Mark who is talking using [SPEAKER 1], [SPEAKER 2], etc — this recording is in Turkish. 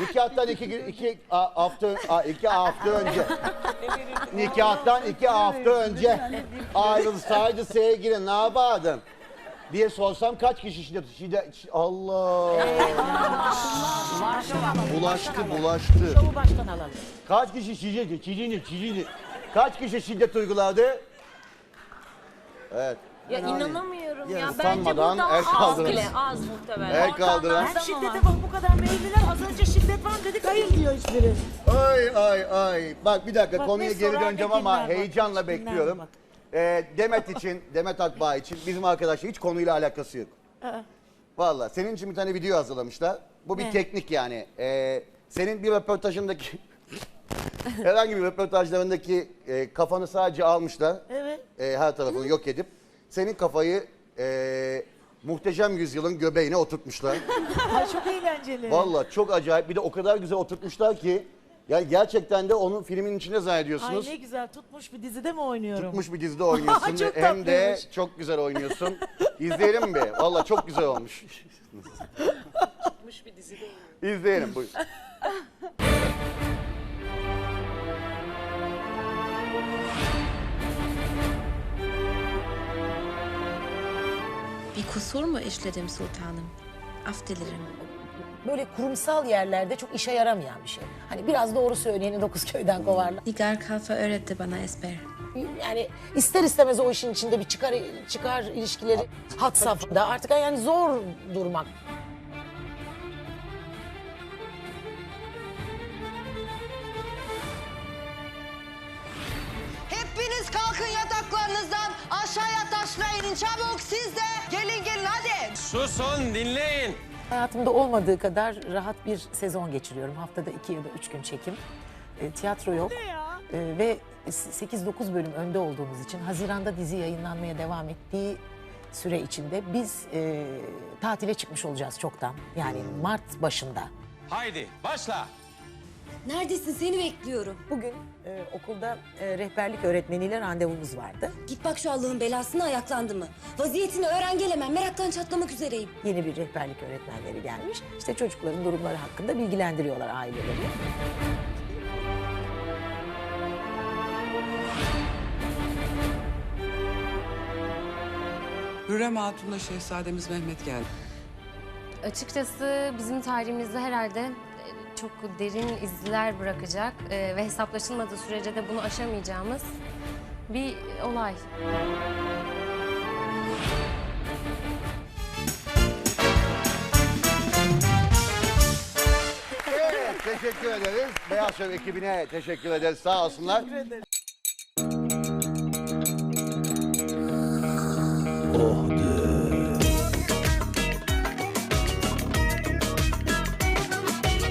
[SPEAKER 1] Nikahtan iki, gün- iki a- hafta, a- iki hafta önce. Nikahtan iki hafta önce ayrılsaydı sevgili ne yapardın? diye sorsam kaç kişi şiddet, şiddet, şi- Allah. bulaştı, bulaştı.
[SPEAKER 2] Şovu baştan alalım.
[SPEAKER 1] Kaç kişi şiddet, şiddet, şiddet. Kaç kişi şiddet uyguladı? Evet.
[SPEAKER 3] Ya inanamıyorum
[SPEAKER 1] Yani
[SPEAKER 3] ya. Bence
[SPEAKER 1] utanmadan
[SPEAKER 3] burada
[SPEAKER 1] el
[SPEAKER 3] az
[SPEAKER 1] kaldırın.
[SPEAKER 3] bile az muhtemelen.
[SPEAKER 1] El kaldıran.
[SPEAKER 2] Hem şiddete bak bu kadar meyilliler. Az önce şiddet var dedik hayır diyor hiçbiri.
[SPEAKER 1] Ay ay ay. Bak bir dakika
[SPEAKER 2] Bak,
[SPEAKER 1] konuya
[SPEAKER 2] ne
[SPEAKER 1] geri
[SPEAKER 2] sorar,
[SPEAKER 1] döneceğim
[SPEAKER 2] ne
[SPEAKER 1] ama
[SPEAKER 2] dinler bak.
[SPEAKER 1] heyecanla
[SPEAKER 2] Dinler
[SPEAKER 1] bekliyorum.
[SPEAKER 2] bak.
[SPEAKER 1] Ee, Demet için, Demet Akbağ için bizim arkadaşlar hiç konuyla alakası yok. Vallahi senin için bir tane video hazırlamışlar. Bu bir
[SPEAKER 2] Ne?
[SPEAKER 1] teknik yani. Ee, senin bir röportajındaki herhangi bir röportajlarındaki e, kafanı sadece almışlar.
[SPEAKER 2] Evet.
[SPEAKER 1] e, her tarafını yok edip senin kafayı e, muhteşem yüzyılın göbeğine oturtmuşlar.
[SPEAKER 2] Ay çok eğlenceli.
[SPEAKER 1] Vallahi çok acayip. Bir de o kadar güzel oturtmuşlar ki yani gerçekten de onun filmin içinde
[SPEAKER 2] Ay
[SPEAKER 1] zannediyorsunuz.
[SPEAKER 2] ne güzel tutmuş bir dizide mi oynuyorum?
[SPEAKER 1] Tutmuş bir dizide oynuyorsun
[SPEAKER 2] Çok
[SPEAKER 1] hem de
[SPEAKER 2] tatlıymış.
[SPEAKER 1] çok güzel oynuyorsun. İzleyelim mi? Vallahi çok güzel olmuş.
[SPEAKER 3] Tutmuş bir dizide
[SPEAKER 1] İzleyelim buyur.
[SPEAKER 4] Kusur mu işledim sultanım? Af dilerim.
[SPEAKER 5] böyle kurumsal yerlerde çok işe yaramayan bir şey. Hani biraz doğru söyleyeni dokuz köyden kovarlar.
[SPEAKER 4] Nigar Kalfa öğretti bana esber.
[SPEAKER 5] Yani ister istemez o işin içinde bir çıkar çıkar ilişkileri hat safhada. Artık yani zor durmak.
[SPEAKER 6] Hepiniz kalkın yataklarınızdan aşağıya taşla inin çabuk siz de.
[SPEAKER 7] Susun dinleyin.
[SPEAKER 5] Hayatımda olmadığı kadar rahat bir sezon geçiriyorum. Haftada iki ya da üç gün çekim. E, tiyatro yok. E, ve 8-9 bölüm önde olduğumuz için Haziran'da dizi yayınlanmaya devam ettiği süre içinde biz e, tatile çıkmış olacağız çoktan. Yani Mart başında.
[SPEAKER 7] Haydi başla.
[SPEAKER 8] Neredesin? Seni bekliyorum.
[SPEAKER 5] Bugün e, okulda e, rehberlik öğretmeniyle randevumuz vardı.
[SPEAKER 8] Git bak şu Allah'ın belasına ayaklandı mı? Vaziyetini öğren gelemem. Meraktan çatlamak üzereyim.
[SPEAKER 5] Yeni bir rehberlik öğretmenleri gelmiş. İşte çocukların durumları hakkında bilgilendiriyorlar aileleri.
[SPEAKER 9] Hürrem Hatun'la Şehzademiz Mehmet geldi.
[SPEAKER 3] Açıkçası bizim tarihimizde herhalde çok derin izler bırakacak e, ve hesaplaşılmadığı sürece de bunu aşamayacağımız bir olay.
[SPEAKER 1] Evet, teşekkür ederiz. Beyaz Şov ekibine teşekkür ederiz. Sağ olsunlar.